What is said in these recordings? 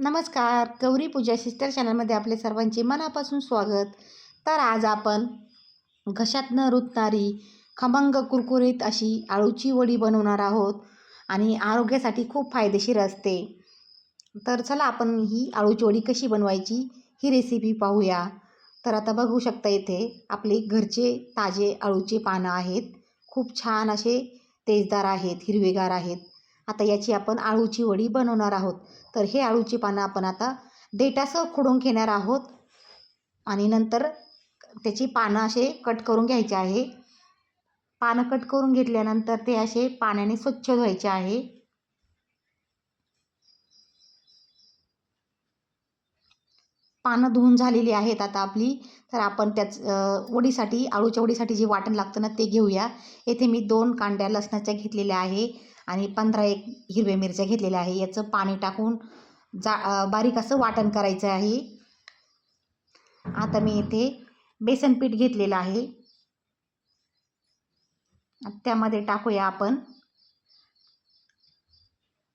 नमस्कार. गौरी पूजा सिस्टर चॅनलमध्ये आपले सर्वांचे मनापासून स्वागत. तर आज आपण घशात न रुतणारी खमंग कुरकुरीत अशी आळूची वडी बनवणार आहोत आणि आरोग्यासाठी खूप फायदेशीर असते. तर चला आपण ही आळूची वडी कशी बनवायची ही रेसिपी पाहूया. तर आता बघू शकता इथे आपले घरचे ताजे आळूचे पानं आहेत. खूप छान असे तेजदार आहेत हिरवेगार आहेत. आता याची आपण आळूची वडी बनवणार आहोत. तर हे आळूची पानं आपण आता देटासह खुडून घेणार आहोत. आणि नंतर त्याची पानं असे कट करून घ्यायचे आहे. पानं कट करून घेतल्यानंतर ते असे पाण्याने स्वच्छ धुवायचे आहे. पानं धुवून झालेली आहेत आता आपली. तर आपण त्याच वडीसाठी आळूच्या वडीसाठी जे वाटण लागतं ना ते घेऊया. येथे मी दोन कांड्या लसणाच्या घेतलेल्या आहे आणि पंधरा एक हिरव्या मिरच्या घेतलेल्या आहे. याचं पाणी टाकून जा बारीक असं वाटण करायचं आहे. आता मी इथे बेसन पीठ घेतलेलं आहे. त्यामध्ये टाकूया आपण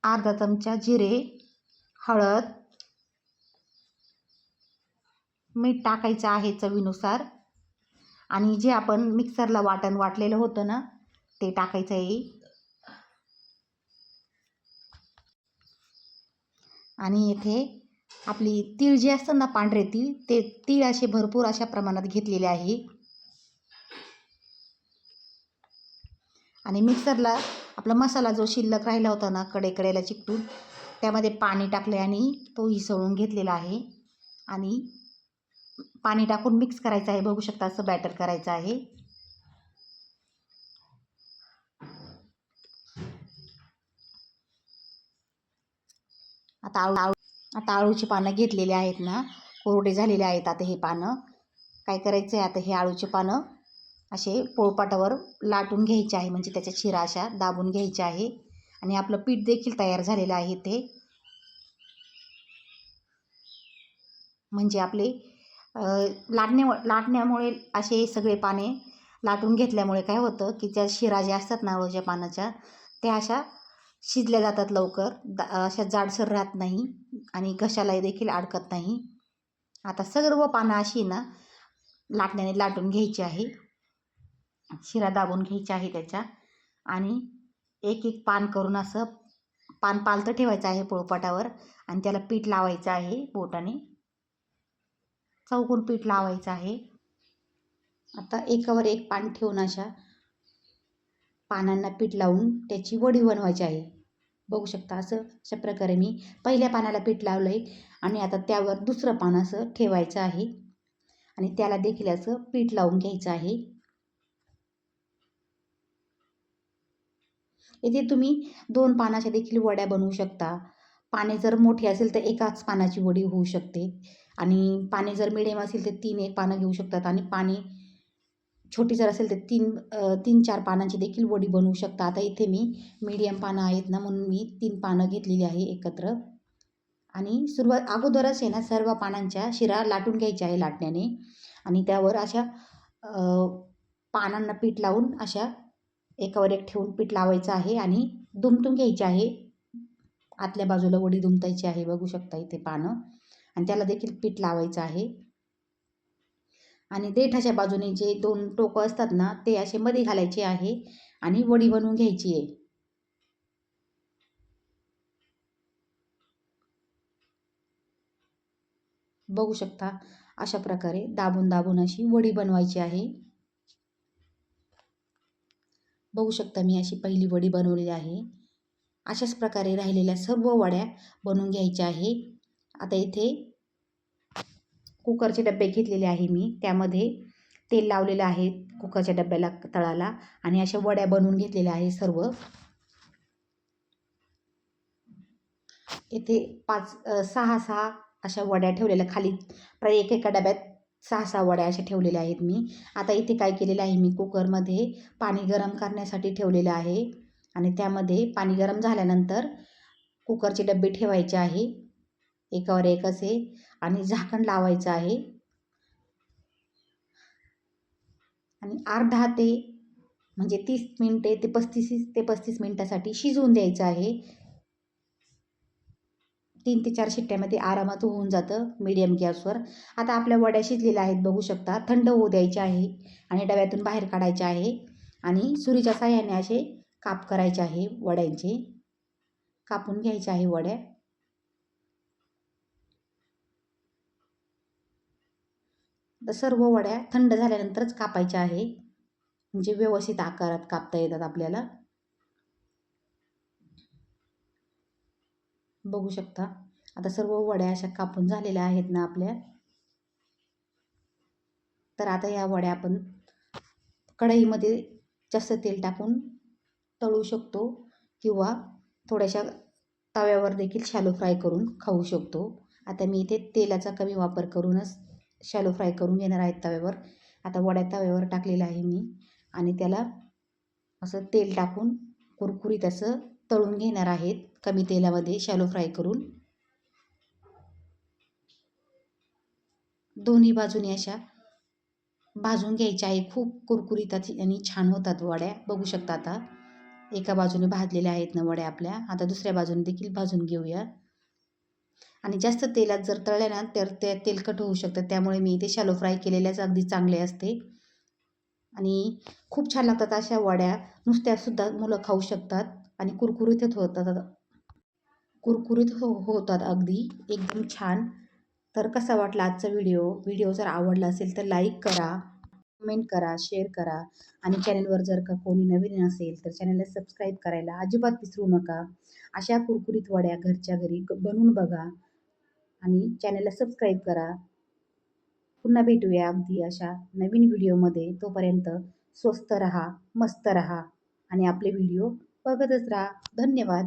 अर्धा चमचा जिरे हळद मीठ टाकायचं आहे चवीनुसार. आणि जे आपण मिक्सरला वाटण वाटलेलं होतं ना ते टाकायचं आहे. आणि येथे आपली तीळ जे असतात ना पांढरे तीळ ते तीळ असे भरपूर अशा प्रमाणात घेतलेले आहे. आणि मिक्सरला आपला मसाला जो शिल्लक राहिला होता ना कडेकडेला चिकटून त्यामध्ये पाणी टाकले आणि तो हिसळून घेतलेला आहे. आणि पाणी टाकून मिक्स करायचं आहे. बघू शकता असं बॅटर करायचं आहे. आता आळू आळू आता आळूची पानं घेतलेली आहेत ना. कोरडे झालेले आहेत आता हे पानं. काय करायचं आहे आता हे आळूचे पानं असे पोळपाटावर लाटून घ्यायचे आहे. म्हणजे त्याच्या शिरा अशा दाबून घ्यायच्या आहे. आणि आपलं पीठ देखील तयार झालेलं आहे ते म्हणजे आपले लाटण्या लाटण्यामुळे असे सगळे पाने लाटून घेतल्यामुळे काय होतं की त्या शिरा ज्या असतात ना पानाच्या त्या अशा शिजल्या जातात लवकर. दा अशा जाडसर राहत नाही आणि घशालाही देखील अडकत नाही. आता सर्व पानं अशी ना लाटण्याने लाटून घ्यायची आहे. शिरा दाबून घ्यायची आहे त्याच्या आणि एक एक पान करून असं पान पालतं ठेवायचं आहे पोळपाटावर आणि त्याला पीठ लावायचं आहे बोटाने. चौकोन पीठ लावायचं आहे. आता एकावर एक पान ठेवून अशा पानांना पीठ लावून त्याची वडी बनवायची आहे. बघू शकता असं अशा प्रकारे मी पहिल्या पानाला पीठ लावलं आहे आणि आता त्यावर दुसरं पान असं ठेवायचं आहे. आणि त्याला देखील असं पीठ लावून घ्यायचं आहे. येथे तुम्ही दोन पानाच्या देखील वड्या बनवू शकता. पाने जर मोठे असेल तर एकाच पानाची वडी होऊ शकते. आणि पाने जर मिडियम असेल तर तीन एक पानं घेऊ शकतात आणि पाने छोटी जर असेल तर तीन तीन चार पानांची देखील वडी बनवू शकता. आता इथे मी मीडियम पानं आहेत ना म्हणून मी तीन पानं घेतलेली आहे एकत्र. आणि सुरुवात अगोदरच आहे ना सर्व पानांच्या शिरा लाटून घ्यायच्या आहे लाटण्याने. आणि त्यावर अशा पानांना पीठ लावून अशा एकावर एक ठेवून पीठ लावायचं आहे आणि दुमटून घ्यायचे आहे. आतल्या बाजूला वडी दुमतायची आहे बघू शकता इथे पानं. आणि त्याला देखील पीठ लावायचं आहे. आणि देठाच्या बाजूने जे दोन टोकं असतात ना ते असे मध्ये घालायचे आहे आणि वडी बनवून घ्यायची आहे. बघू शकता अशा प्रकारे दाबून दाबून अशी वडी बनवायची आहे. बघू शकता मी अशी पहिली वडी बनवलेली आहे. अशाच प्रकारे राहिलेल्या सर्व वड्या बनवून घ्यायच्या आहे. आता इथे कुकरचे डबे घेतलेले आहे मी. त्यामध्ये तेल लावलेलं आहे कुकरच्या डब्याला तळाला. आणि अशा वड्या बनवून घेतलेल्या आहे सर्व. इथे पाच सहा सहा अशा वड्या ठेवलेल्या. खाली प्र एक एका डब्यात सहा सहा वड्या अशा ठेवलेल्या आहेत मी. आता इथे काय केलेलं आहे मी कुकरमध्ये पाणी गरम करण्यासाठी ठेवलेलं आहे. आणि त्यामध्ये पाणी गरम झाल्यानंतर कुकरचे डबे ठेवायचे आहे. एकावर एक असे आणि झाकण लावायचं आहे. आणि अर्धा ते म्हणजे तीस मिनटे ते पस्तीस ते पस्तीस मिनटासाठी शिजवून द्यायचं आहे. तीन ते चार शिट्ट्यामध्ये आरामात होऊन जातं मीडियम गॅसवर. आता आपल्या वड्या शिजलेल्या आहेत बघू शकता. थंड होऊ द्यायचे आहे आणि डब्यातून बाहेर काढायचे आहे आणि सुरीच्या साह्याने असे काप करायचे आहे वड्यांचे. कापून घ्यायचे आहे वड्या. तर सर्व वड्या थंड झाल्यानंतरच कापायच्या आहे म्हणजे व्यवस्थित आकारात कापता येतात आपल्याला. बघू शकता. आता सर्व वड्या अशा कापून झालेल्या आहेत ना आपल्या. तर आता या वड्या आपण कढईमध्ये जास्त तेल टाकून तळू शकतो किंवा थोड्याशा तव्यावर देखील शॅलो फ्राय करून खाऊ शकतो. आता मी इथे तेलाचा कमी वापर करूनच शॅलो फ्राय करून घेणार आहेत तव्यावर. आता वड्या तव्यावर टाकलेलं आहे मी. आणि त्याला असं तेल टाकून कुरकुरीत असं तळून घेणार आहेत कमी तेलामध्ये शॅलो फ्राय करून. दोन्ही बाजूने अशा भाजून घ्यायच्या आहे खूप कुरकुरीत आणि छान होतात वड्या. बघू शकता आता. एका बाजूने भाजलेल्या आहेत ना वड्या आपल्या. आता दुसऱ्या बाजूने देखील भाजून घेऊया. आणि जास्त तेलात जर तळल्या ना तर ते तेलकट होऊ शकतं. त्यामुळे मी इथे शॅलो फ्राय केलेल्याच अगदी चांगले असते. आणि खूप छान लागतात अशा वड्या. नुसत्यासुद्धा मुलं खाऊ शकतात आणि कुरकुरीतच होतात. कुरकुरीत हो होतात अगदी. एकदम छान. तर कसा वाटला आजचा व्हिडिओ? व्हिडिओ जर आवडला असेल तर लाईक करा. कमेंट करा शेअर करा. आणि चॅनलवर जर का कोणी नवीन असेल तर चॅनलला सबस्क्राईब करायला अजिबात विसरू नका. अशा कुरकुरीत वड्या घरच्या घरी बनवून बघा. आणि चॅनलला सबस्क्राईब करा. पुन्हा भेटूया अगदी अशा नवीन व्हिडिओमध्ये तोपर्यंत स्वस्त रहा मस्त रहा. आणि आपले व्हिडिओ बघतच राहा. धन्यवाद.